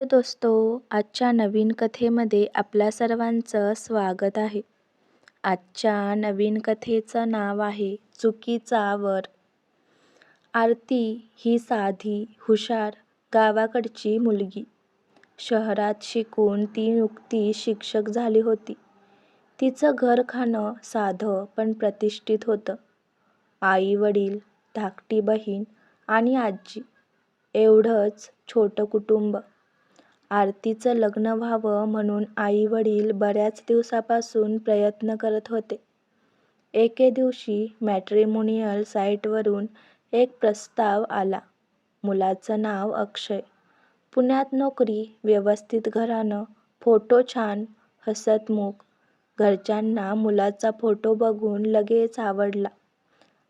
दोस्तो आजच्या नवीन कथेमध्ये आपल्या सर्वांचं स्वागत आहे. आजच्या नवीन कथेचं नाव आहे चुकीचा वर. आरती ही साधी हुशार गावाकडची मुलगी. शहरात शिकून ती नुकती शिक्षक झाली होती. तिचं घरखाणं साधं पण प्रतिष्ठित होतं. आई वडील धाकटी बहीण आणि आजी एवढंच छोटं कुटुंब. आरतीचं लग्न व्हावं म्हणून आई वडील बऱ्याच दिवसापासून प्रयत्न करत होते. एके दिवशी मॅट्रिमोनियल साईटवरून एक प्रस्ताव आला. मुलाचं नाव अक्षय. पुण्यात नोकरी व्यवस्थित घराणं फोटो छान हसतमुख घरच्यांना मुलाचा फोटो बघून लगेच आवडला.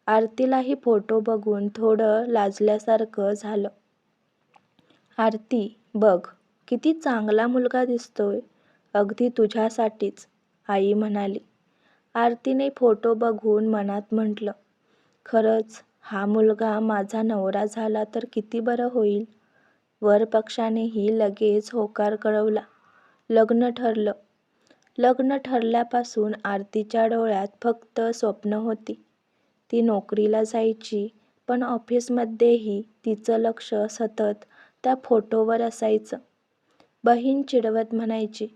आरतीलाही फोटो बघून थोडं लाजल्यासारखं झालं. आरती बघ. किती चांगला मुलगा दिसतोय. अगदी तुझ्यासाठीच आई म्हणाली. आरतीने फोटो बघून मनात म्हटलं खरंच हा मुलगा माझा नवरा झाला तर किती बरं होईल. वरपक्षानेही लगेच होकार कळवला. लग्न ठरलं. लग्न ठरल्यापासून आरतीच्या डोळ्यात फक्त स्वप्न होती. ती नोकरीला जायची पण ऑफिसमध्येही तिचं लक्ष सतत त्या फोटोवर असायचं. बहीण चिडवत म्हणायची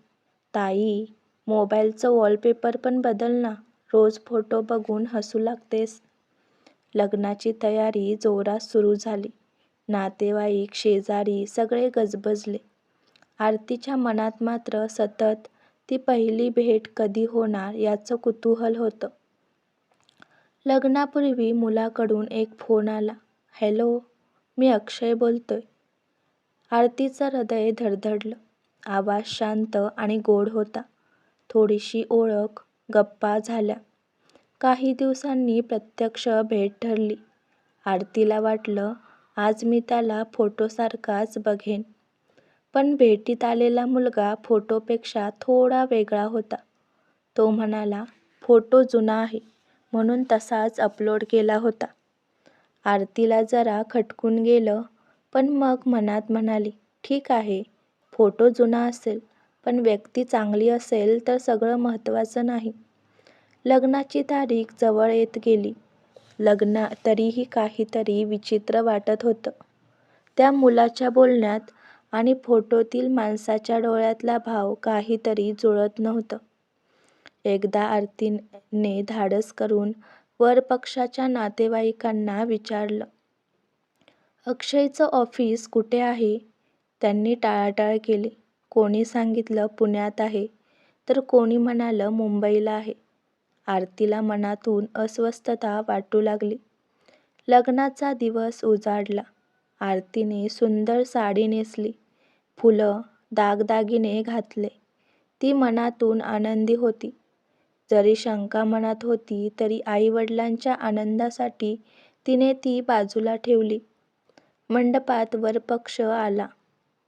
ताई मोबाईलचं वॉलपेपर पण बदल ना रोज फोटो बघून हसू लागतेस. लग्नाची तयारी जोरात सुरू झाली. नातेवाईक शेजारी सगळे गजबजले. आरतीच्या मनात मात्र सतत ती पहिली भेट कधी होणार याचं कुतूहल होतं. लग्नापूर्वी मुलाकडून एक फोन आला हॅलो मी अक्षय बोलतोय. आरतीचं हृदय धडधडलं. आवाज शांत आणि गोड होता. थोडीशी ओळख गप्पा झाल्या. काही दिवसांनी प्रत्यक्ष भेट ठरली. आरतीला वाटलं आज मी त्याला फोटोसारखाच बघेन. पण भेटीत आलेला मुलगा फोटोपेक्षा थोडा वेगळा होता. तो म्हणाला फोटो जुना आहे. म्हणून तसाच अपलोड केला होता. आरतीला जरा खटकून गेलं पण मग मनात म्हणाली ठीक आहे फोटो जुना असेल पण व्यक्ती चांगली असेल तर सगळं महत्त्वाचं नाही. लग्नाची तारीख जवळ येत गेली. लग्न तरीही काहीतरी विचित्र वाटत होतं. त्या मुलाच्या बोलण्यात आणि फोटोतील माणसाच्या डोळ्यातला भाव काहीतरी जुळत नव्हतं. एकदा आरतीने धाडस करून वरपक्षाच्या नातेवाईकांना विचारलं अक्षयचं ऑफिस कुठे आहे? त्यांनी टाळाटाळ केली. कोणी सांगितलं पुण्यात आहे? तर कोणी म्हणालं मुंबईला आहे. आरतीला मनातून अस्वस्थता वाटू लागली. लग्नाचा दिवस उजाडला. आरतीने सुंदर साडी नेसली. फुलं दागदागिने घातले. ती मनातून आनंदी होती. जरी शंका मनात होती तरी आईवडिलांच्या आनंदासाठी तिने ती बाजूला ठेवली. मंडपात वरपक्ष आला.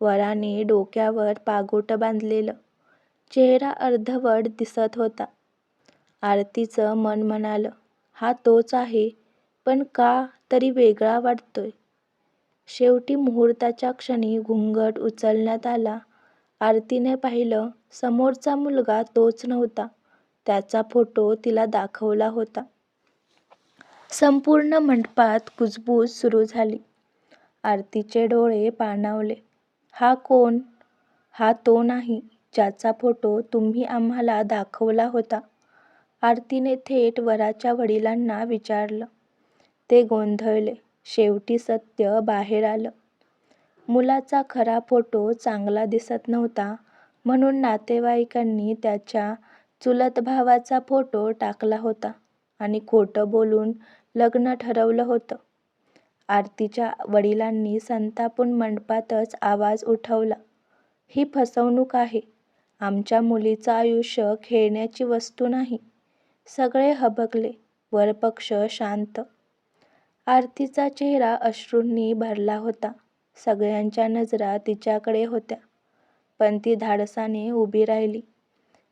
वराने डोक्यावर पागोटं बांधलेलं. चेहरा अर्धवट दिसत होता. आरतीचं मन म्हणालं हा तोच आहे पण का तरी वेगळा वाटतोय. शेवटी मुहूर्ताच्या क्षणी घुंगट उचलण्यात आला. आरतीने पाहिलं समोरचा मुलगा तोच नव्हता. त्याचा फोटो तिला दाखवला होता. संपूर्ण मंडपात कुजबूज सुरू झाली. आरतीचे डोळे पाणावले. हा कोण? हा तो नाही ज्याचा फोटो तुम्ही आम्हाला दाखवला होता आरतीने थेट वराच्या वडिलांना विचारलं. ते गोंधळले. शेवटी सत्य बाहेर आलं. मुलाचा खरा फोटो चांगला दिसत नव्हता म्हणून नातेवाईकांनी त्याच्या चुलत भावाचा फोटो टाकला होता आणि खोटं बोलून लग्न ठरवलं होतं. आरतीच्या वडिलांनी संतापून मंडपातच आवाज उठवला ही फसवणूक आहे. आमच्या मुलीचं आयुष्य खेळण्याची वस्तू नाही. सगळे हबकले वरपक्ष शांत आरतीचा चेहरा अश्रूंनी भरला होता. सगळ्यांच्या नजरा तिच्याकडे होत्या. पण ती धाडसाने उभी राहिली.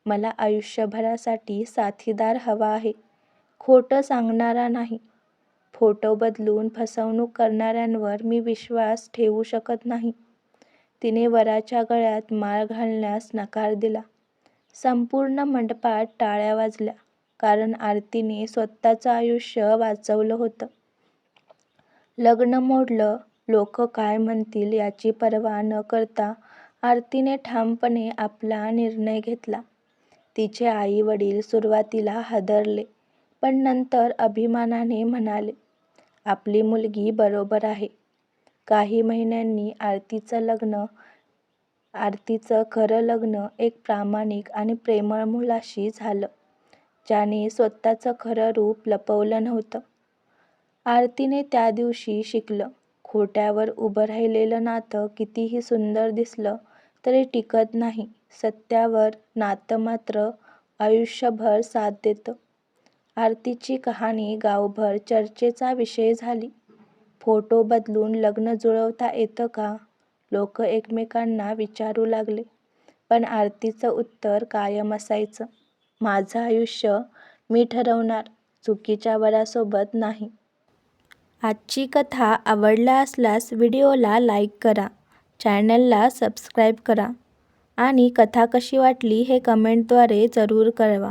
मला आयुष्यभरासाठी साथीदार हवा आहे. खोटं सांगणारा नाही. फोटो बदलून फसवणूक करणाऱ्यांवर मी विश्वास ठेवू शकत नाही तिने वराच्या गळ्यात माळ घालण्यास नकार दिला. संपूर्ण मंडपात टाळ्या वाजल्या. कारण आरतीने स्वतःचं आयुष्य वाचवलं होतं. लग्न मोडलं. लोक काय म्हणतील याची पर्वा न करता आरतीने ठामपणे आपला निर्णय घेतला. तिचे आई-वडील सुरुवातीला हादरले. पण नंतर अभिमानाने म्हणाले, आपली मुलगी बरोबर आहे. काही महिन्यांनी आरतीचं लग्न आरतीचं खरं लग्न एक प्रामाणिक आणि प्रेमळ मुलाशी झालं, ज्याने स्वतःचं खरं रूप लपवलं नव्हतं. आरतीने त्या दिवशी शिकलं, खोट्यावर उभं राहिलेलं नातं कितीही सुंदर दिसलं तरी टिकत नाही. सत्यावर नातं मात्र आयुष्यभर साथ देतं. आरतीची कहाणी गावभर चर्चेचा विषय झाली. फोटो बदलून लग्न जुळवता येतं का? लोक एकमेकांना विचारू लागले. पण आरतीचं उत्तर कायम असायचं, माझं आयुष्य मी ठरवणार, चुकीच्या वरासोबत नाही. आजची कथा आवडला असल्यास व्हिडिओला लाईक करा, चॅनलला सबस्क्राईब करा आणि कथा कशी वाटली हे कमेंटद्वारे जरूर कळवा.